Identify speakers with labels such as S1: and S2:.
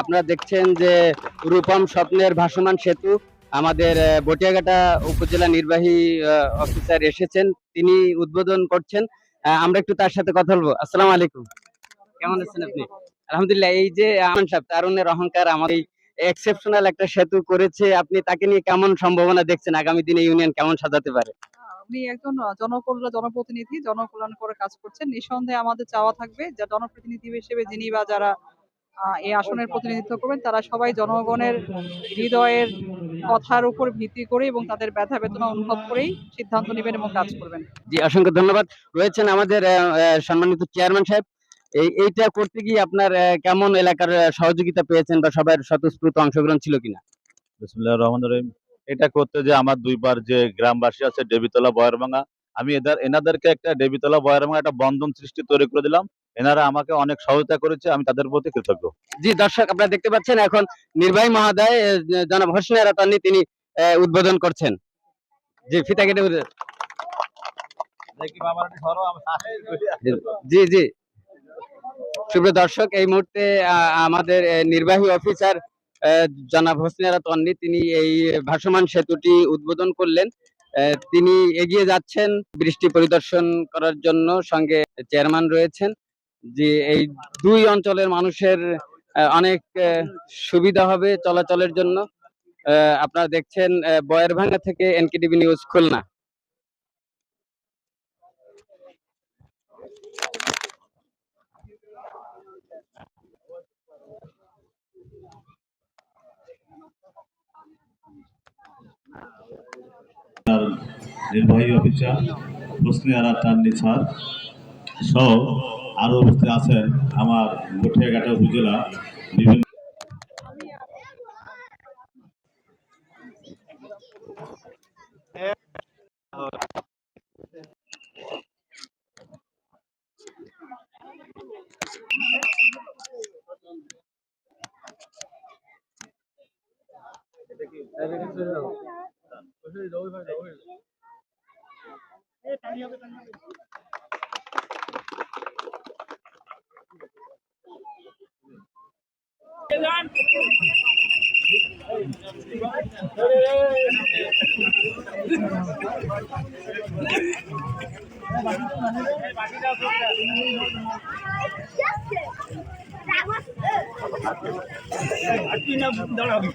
S1: আপনারা দেখছেন যে রূপম স্বপ্নের ভাসমান সেতু আমাদের বটিয়াঘাটা উপজেলা নির্বাহী অফিসার এসেছেন। তিনি উদ্বোধন করছেন। আমরা একটু তার সাথে কথা বলব। আসসালামু আলাইকুম। কেমন আছেন আপনি? আলহামদুলিল্লাহ, এই যে আমান সাহেব তারুণের অহংকার এই এক্সেপশনাল একটা সেতু করেছে। আপনি তাকে নিয়ে কেমন সম্ভাবনা দেখছেন? আগামী দিনে ইউনিয়ন কেমন সাজাতে পারে?
S2: উনি একজন জনকল্যাণ, জনপ্রতিনিধি, জনকল্যাণ করে কাজ করছেন। নিঃসন্দেহে আমাদের চাওয়া থাকবে যা, জনপ্রতিনিধি হিসেবে যিনি বা যারা এই আসনের প্রতিনিধিত্ব করবেন। তারা সবাই জনগণের হৃদয়ের কথার উপর ভিত্তি করে এবং তাদের ব্যথা বেদনা অনুভব করেই সিদ্ধান্ত নেবেন এবং কাজ করবেন।
S1: জি অসংখ্য ধন্যবাদ। রয়েছেন আমাদের সম্মানিত চেয়ারম্যান সাহেব। এইটা করতে গিয়ে আপনার কেমন এলাকার সহযোগিতা পেয়েছেন বা সবার স্বতঃস্ফূর্ত অংশগ্রহণ ছিল কিনা?
S3: বিসমুল্লাহ রহমান রহিম। এটা করতে যে আমার দুইবার যে গ্রামবাসী আছে ডেবিতলা বয়ারভাঙা আমি এদের এনাদেরকে একটা ডেবিতলা বয়ারভাঙা একটা বন্ধন সৃষ্টি তৈরি করে দিলাম। এনারা আমাকে অনেক সহায়তা করেছে, আমি তাদের প্রতি কৃতজ্ঞ।
S1: জি, দর্শক, আপনারা দেখতে পাচ্ছেন এখন নির্বাহী মহোদয় জনাব হোসনে রাতানি তিনি উদ্বোধন করছেন। জি, ফিতা কেটে জি জি। সুপ্রিয় দর্শক, এই মুহূর্তে আমাদের নির্বাহী অফিসার জনাব হোসনিয়ারা তন্নি তিনি এই ভাসমান সেতুটি উদ্বোধন করলেন। তিনি এগিয়ে যাচ্ছেন, বৃষ্টি পরিদর্শন করার জন্য সঙ্গে চেয়ারম্যান রয়েছেন। যে এই দুই অঞ্চলের মানুষের অনেক সুবিধা হবে চলাচলের জন্য। আপনারা দেখছেন আহ, বয়ারভাঙ্গা থেকে এনকেটিভি নিউজ খুলনা।
S4: নির্বাহী অফিসার হোসনে আরা তান্নি স্যার সহ আরও উপস্থিত আছেন আমার গঠিয়াঘাটা উপজেলা বিভিন্ন
S5: দাঁড়াবি